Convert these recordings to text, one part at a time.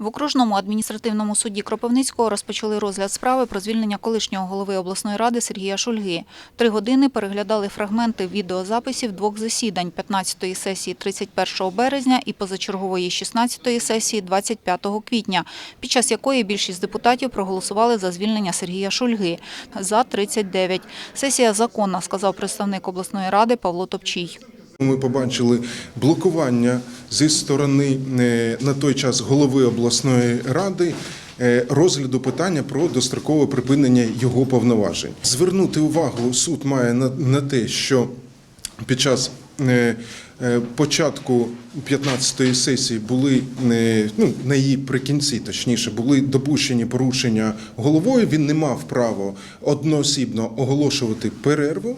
В окружному адміністративному суді Кропивницького розпочали розгляд справи про звільнення колишнього голови обласної ради Сергія Шульги. Три години переглядали фрагменти відеозаписів двох засідань 15-ї сесії 31 березня і позачергової 16-ї сесії 25 квітня, під час якої більшість депутатів проголосували за звільнення Сергія Шульги – за 39. Сесія законна, сказав представник обласної ради Павло Топчій. Ми побачили блокування зі сторони е, на той час голови обласної ради е, розгляду питання про дострокове припинення його повноважень. Звернути увагу суд має на, на те, що під час початку 15-ї сесії були е, ну, на її прикінці, точніше, були допущені порушення головою. Він не мав права одноосібно оголошувати перерву.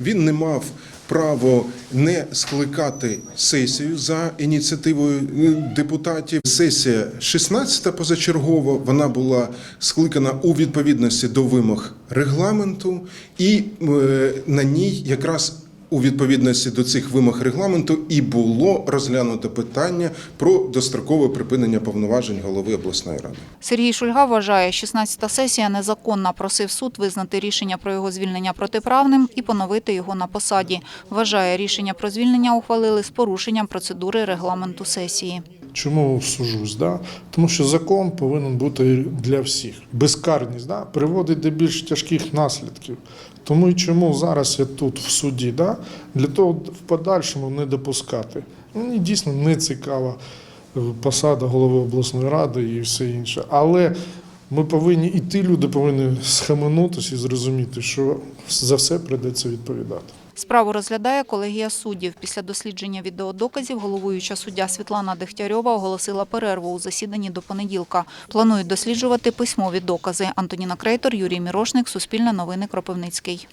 Він не мав право не скликати сесію за ініціативою е, депутатів. Сесія 16 позачергова, вона була скликана у відповідності до вимог регламенту, і е, на ній якраз у відповідності до цих вимог регламенту і було розглянуто питання про дострокове припинення повноважень голови обласної ради. Сергій Шульга вважає, 16-та сесія незаконна. Просив суд визнати рішення про його звільнення протиправним і поновити його на посаді. Вважає, рішення про звільнення ухвалили з порушенням процедури регламенту сесії. Чому сужусь? Да? Тому що закон повинен бути для всіх. Безкарність да? приводить до більш тяжких наслідків. Тому і чому зараз я тут в суді, да? для того в подальшому не допускати. Мені дійсно не цікава е, посада голови обласної ради і все інше. Але ми повинні, і ті люди повинні схаменутися і зрозуміти, що за все прийдеться відповідати. Справу розглядає колегія суддів. Після дослідження відеодоказів головуюча суддя Світлана Дегтярьова оголосила перерву у засіданні до понеділка. Планують досліджувати письмові докази. Антоніна Крейтор, Юрій Мірошник, Суспільне новини Кропивницький.